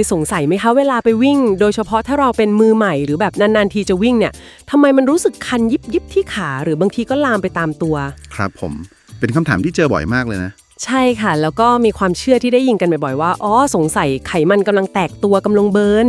ยสงสัยไหมคะเวลาไปวิ่ง โดยเฉพาะถ้าเราเป็นมือใหม่หรือแบบนานๆทีจะวิ่งเนี่ยทำไมมันรู้สึกคันยิบยิบๆที่ขาหรือบางทีก็ลามไปตามตัว ครับผมเป็นคำถามที่เจอบ่อยมากเลยนะ ใช่ค่ะ แล้วก็มีความเชื่อที่ได้ยินกันบ่อยๆว่าอ๋อสงสัยไขมันกำลังแตกตัวกำลังเบิร์น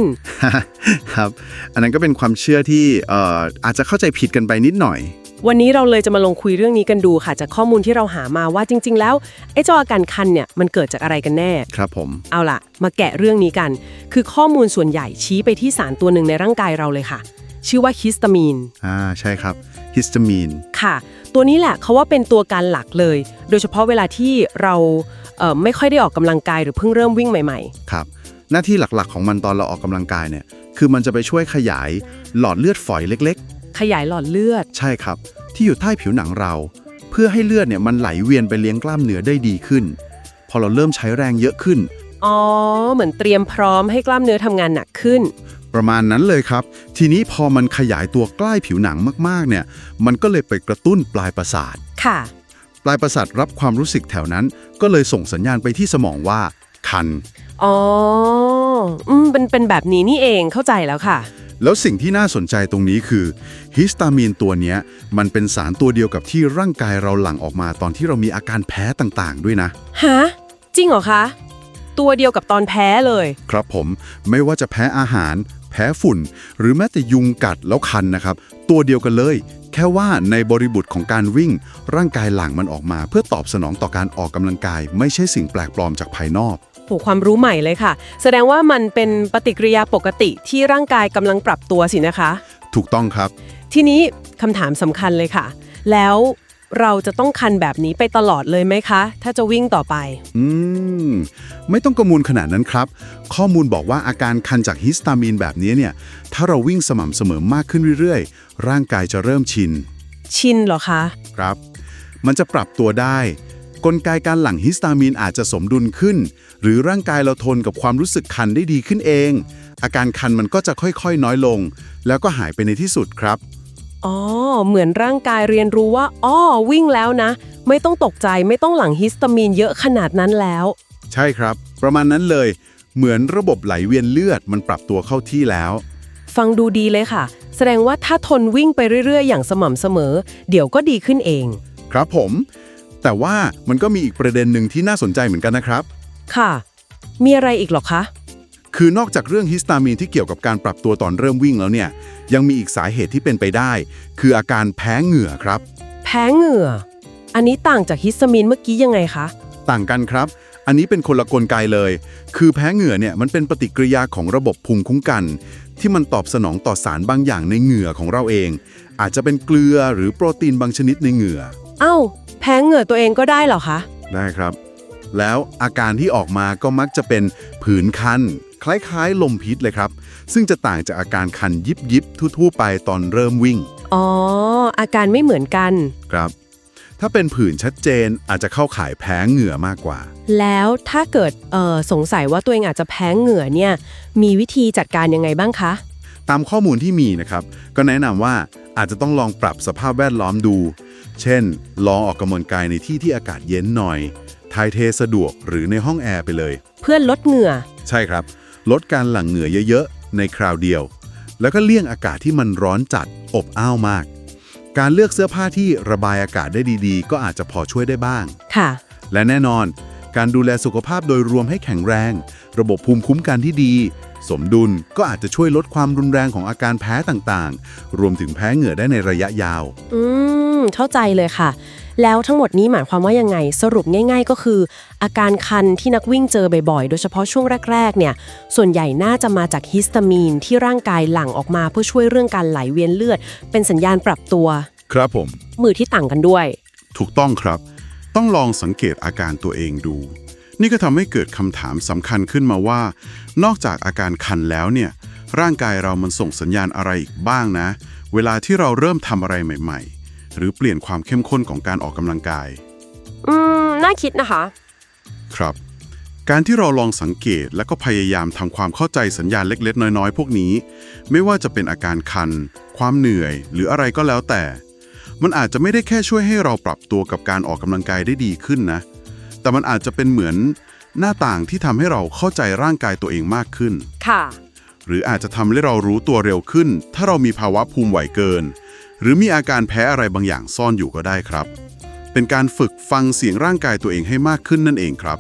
ครับ อันนั้นก็เป็นความเชื่อที่เอ่ออาจจะเข้าใจผิดกันไปนิดหน่อย วันนี้เราเลยจะมาลงคุยเรื่องนี้กันดูค่ะ จากข้อมูลที่เราหามาว่าจริง ๆ แล้วไอ้เจ้าอาการคันเนี่ยมันเกิดจากอะไรกันแน่ ครับผม เอาล่ะ มาแกะเรื่องนี้กัน คือข้อมูลส่วนใหญ่ชี้ไปที่สารตัวหนึ่งในร่างกายเราเลยค่ะ ชื่อว่าฮิสตามีน อ่าใช่ครับฮิสตามีน ค่ะ ตัวนี้แหละเขาว่าเป็นตัวการหลักเลย โดยเฉพาะเวลาที่เราเอ่อไม่ค่อยได้ออกกำลังกายหรือเพิ่งเริ่มวิ่งใหม่ ครับ หน้าที่หลักๆของมันตอนเราออกกำลังกายเนี่ย คือมันจะไปช่วยขยายหลอดเลือดฝอยเล็กๆ ขยายหลอดเลือดๆใช่ครับ ที่อยู่ใต้ผิวหนังเรา เพื่อให้เลือดเนี่ยมันไหลเวียนไปเลี้ยงกล้ามเนื้อได้ดีขึ้น พอเราเริ่มใช้แรงเยอะขึ้น อ๋อ เหมือนเตรียมพร้อมให้กล้ามเนื้อทำงานหนักขึ้น ประมาณนั้นเลยครับ ทีนี้พอมันขยายตัวใกล้ผิวหนังมากๆเนี่ย มันก็เลยไปกระตุ้นปลายประสาท ค่ะ ปลายประสาทรับความรู้สึกแถวนั้น ก็เลยส่งสัญญาณไปที่สมองว่า คัน อ๋อ อืมเป็นเป็นแบบนี้นี่เองเข้าใจแล้วค่ะ แล้วสิ่งที่น่าสนใจตรงนี้คือฮิสตามีนตัวเนี้ยมันเป็นสารตัวเดียวกับที่ร่างกายเราหลั่งออกมาตอนที่เรามีอาการแพ้ต่างๆ ด้วยนะ ฮะ จริงเหรอคะ ตัวเดียวกับตอนแพ้เลย ครับผมไม่ว่าจะแพ้อาหาร แพ้ฝุ่น หรือแม้แต่ยุงกัดแล้วคันนะครับ ตัวเดียวกันเลย แค่ว่าในบริบทของการวิ่ง ร่างกายหลั่งมันออกมา เพื่อตอบสนองต่อการออกกำลังกาย ไม่ใช่สิ่งแปลกปลอมจากภายนอก โหความรู้ใหม่เลยค่ะ แสดงว่ามันเป็นปฏิกิริยาปกติที่ร่างกายกำลังปรับตัวสินะคะ ถูกต้องครับ ทีนี้คำถามสำคัญเลยค่ะ แล้วเราจะต้องคันแบบนี้ไปตลอดเลยไหมคะ ถ้าจะวิ่งต่อไป อืม ไม่ต้องกังวลขนาดนั้นครับ ข้อมูลบอกว่าอาการคันจากฮิสตามีนแบบนี้เนี่ย ถ้าเราวิ่งสม่ำเสมอมากขึ้นเรื่อยๆ ร่างกายจะเริ่มชิน ชินเหรอคะ ครับ มันจะปรับตัวได้ กลไกการหลั่งฮิสตามีนอาจจะสมดุลขึ้น หรือร่างกายเราทนกับความรู้สึกคันได้ดีขึ้นเอง อาการคันมันก็จะค่อยๆ น้อยลง แล้วก็หายไปในที่สุดครับ อ๋อ เหมือนร่างกายเรียนรู้ว่าอ้อวิ่งแล้วนะ ไม่ต้องตกใจไม่ต้องหลั่งฮิสตามีนเยอะขนาดนั้นแล้ว ใช่ครับ ประมาณนั้นเลย เหมือนระบบไหลเวียนเลือดมันปรับตัวเข้าที่แล้ว ฟังดูดีเลยค่ะ แสดงว่าถ้าทนวิ่งไปเรื่อยๆ อย่างสม่ำเสมอ เดี๋ยวก็ดีขึ้นเอง ครับผม แต่ว่ามันก็มีอีกประเด็นหนึ่งที่น่าสนใจเหมือนกันนะครับ ค่ะ มีอะไรอีกเหรอคะ คือนอกจากเรื่องฮิสตามีนที่เกี่ยวกับการปรับตัวตอนเริ่มวิ่งแล้วเนี่ย ยังมีอีกสาเหตุที่เป็นไปได้ คืออาการแพ้เหงื่อครับ แพ้เหงื่อ อันนี้ต่างจากฮิสตามีนเมื่อกี้ยังไงคะ ต่างกันครับ อันนี้เป็นคนละกลไกเลย คือแพ้เหงื่อเนี่ยมันเป็นปฏิกิริยาของระบบภูมิคุ้มกัน ที่มันตอบสนองต่อสารบางอย่างในเหงื่อของเราเอง อาจจะเป็นเกลือหรือโปรตีนบางชนิดในเหงื่อ เอ้า แพ้เหงื่อตัวเองก็ได้เหรอคะ ได้ครับ แล้วอาการที่ออกมาก็มักจะเป็นผื่นคัน คล้ายๆ ลมพิษเลยครับ ซึ่งจะต่างจากอาการคันยิบยิบๆทั่วๆไปตอนเริ่มวิ่ง อ๋อ อาการไม่เหมือนกัน ครับ ถ้าเป็นผื่นชัดเจนอาจจะเข้าข่ายแพ้เหงื่อมากกว่า แล้วถ้าเกิดเอ่อสงสัยว่าตัวเองอาจจะแพ้เหงื่อเนี่ย มีวิธีจัดการยังไงบ้างคะ ตามข้อมูลที่มีนะครับ ก็แนะนำว่าอาจจะต้องลองปรับสภาพแวดล้อมดู เช่น ลองออกกำลังกายในที่ที่อากาศเย็นหน่อยทายเทสะดวกหรือในห้องแอร์ไปเลย เพื่อลดเหงื่อ ใช่ครับ ลดการหลั่งเหงื่อเยอะๆ ในคราวเดียว แล้วก็เลี่ยงอากาศที่มันร้อนจัดอบอ้าวมาก การเลือกเสื้อผ้าที่ระบายอากาศได้ดีๆ ก็อาจจะพอช่วยได้บ้าง ค่ะ และแน่นอน การดูแลสุขภาพโดยรวมให้แข็งแรง ระบบภูมิคุ้มกันที่ดี สมดุลก็อาจจะช่วยลดความรุนแรงของอาการแพ้ต่างๆ รวมถึงแพ้เหงื่อได้ในระยะยาว อืม เข้าใจเลยค่ะ แล้วทั้งหมดนี้หมายความว่ายังไง สรุปง่าย ๆ ก็คือ อาการคันที่นักวิ่งเจอบ่อยๆ โดยเฉพาะช่วงแรก ๆ เนี่ย ส่วนใหญ่น่าจะมาจากฮิสตามีนที่ร่างกายหลั่งออกมาเพื่อช่วยเรื่องการไหลเวียนเลือด เป็นสัญญาณปรับตัว ครับผม มือที่ต่างกันด้วย ถูกต้องครับ ต้องลองสังเกตอาการตัวเองดู นี่ก็ทำให้เกิดคำถามสำคัญขึ้นมาว่า นอกจากอาการคันแล้วเนี่ย ร่างกายเรามันส่งสัญญาณอะไรอีกบ้างนะ เวลาที่เราเริ่มทำอะไรใหม่ ๆ หรือเปลี่ยนความเข้มข้นของการออกกำลังกาย อืม น่าคิดนะคะ ครับ การที่เราลองสังเกตและก็พยายามทำความเข้าใจสัญญาณเล็ก ๆ น้อย ๆ พวกนี้ ไม่ว่าจะเป็นอาการคัน ความเหนื่อย หรืออะไรก็แล้วแต่ มันอาจจะไม่ได้แค่ช่วยให้เราปรับตัวกับการออกกำลังกายได้ดีขึ้นนะ แต่มันอาจจะเป็นเหมือนหน้าต่างที่ทำให้เราเข้าใจร่างกายตัวเองมากขึ้น ค่ะ หรืออาจจะทำให้เรารู้ตัวเร็วขึ้น ถ้าเรามีภาวะภูมิไหวเกิน หรือมีอาการแพ้อะไรบางอย่างซ่อนอยู่ก็ได้ครับ เป็นการฝึกฟังเสียงร่างกายตัวเองให้มากขึ้นนั่นเองครับ